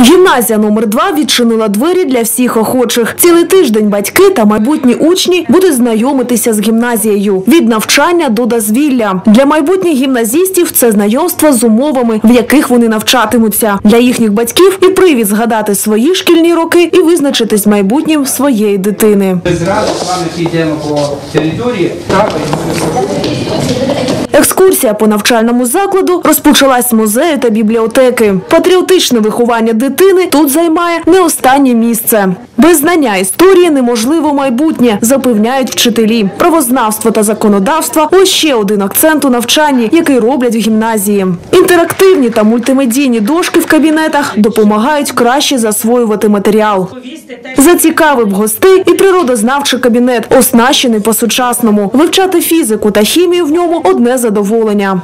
Гімназія номер 2 відчинила двері для всіх охочих. Цілий тиждень батьки та майбутні учні будуть знайомитися з гімназією від навчання до дозвілля. Для майбутніх гімназістів це знайомство з умовами, в яких вони навчатимуться. Для їхніх батьків і привід згадати свої шкільні роки і визначитись майбутнім своєї дитини. Екскурсія по навчальному закладу розпочалась з музею та бібліотеки. Патріотичне виховання дитини тут займає не останнє місце. Без знання історії неможливо майбутнє, запевняють вчителі. Правознавство та законодавство – ось ще один акцент у навчанні, який роблять в гімназії. Інтерактивні та мультимедійні дошки в кабінетах допомагають краще засвоювати матеріал. Зацікавив гостей і природознавчий кабінет, оснащений по-сучасному. Вивчати фізику та хімію в ньому одне задоволення.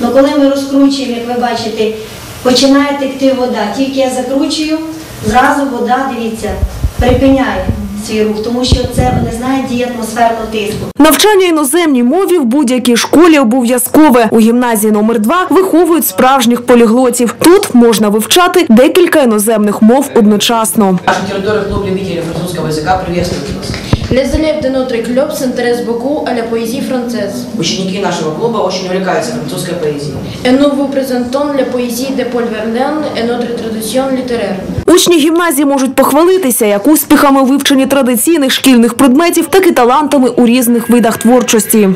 Ну коли ми розкручуємо, як ви бачите, починає текти вода. Тільки я закручую, зразу вода, дивіться, припиняє свій рух, тому що це не знає дії атмосферного тиску. Навчання іноземній мові в будь-якій школі обов'язкове. У гімназії номер 2 виховують справжніх поліглотів. Тут можна вивчати декілька іноземних мов одночасно. Наша территория клуб любителей французского языка приветствует вас. Les élèves de notre club s'intéressent beaucoup à la poésie française. Ученики нашего клуба очень увлекаются французской поэзией. Et nous vous présentons la poésie de Paul Verlaine et notre tradition littéraire. Учні гімназії можуть похвалитися як успіхами у вивченні традиційних шкільних предметів, так і талантами у різних видах творчості.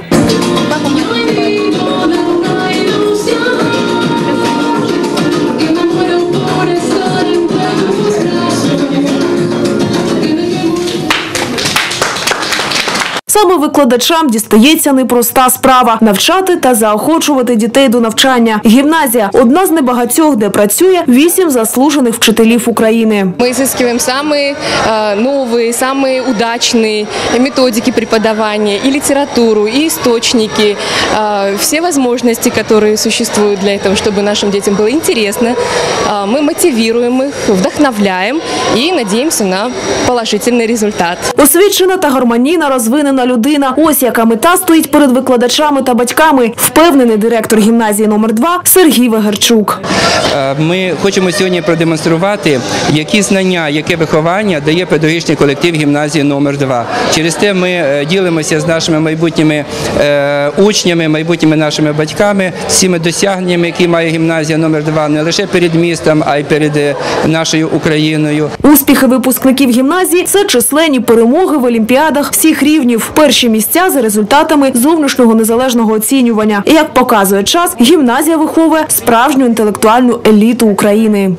Саме викладачам дістається непроста справа навчати та заохочувати дітей до навчання. Гімназія одна з небагатьох, де працює вісім заслужених вчителів України. Мы изыскиваем самые э, новые, самые удачные методики преподавания, и литературу, и источники, э, все возможности, которые существуют для этого, чтобы нашим детям было интересно. Э, мы мотивируем их, вдохновляем и надеемся на положительный результат. Освічена та гармонійна розвинена людина. Ось яка мета стоїть перед викладачами та батьками. Впевнений директор гімназії номер 2 Сергій Вегерчук. Е, Ми хочемо сьогодні продемонструвати, які знання, яке виховання дає педагогічний колектив гімназії номер 2 Через те ми е, ділимося з нашими майбутніми е, учнями, майбутніми нашими батьками, всіми досягненнями, які має гімназія номер 2 не лише перед містом, а й перед нашою Україною. Успіхи випускників гімназії це численні перемоги в олімпіадах всіх рівнів. Перші місця за результатами зовнішнього незалежного оцінювання. І як показує час, гімназія виховує справжню інтелектуальну еліту України.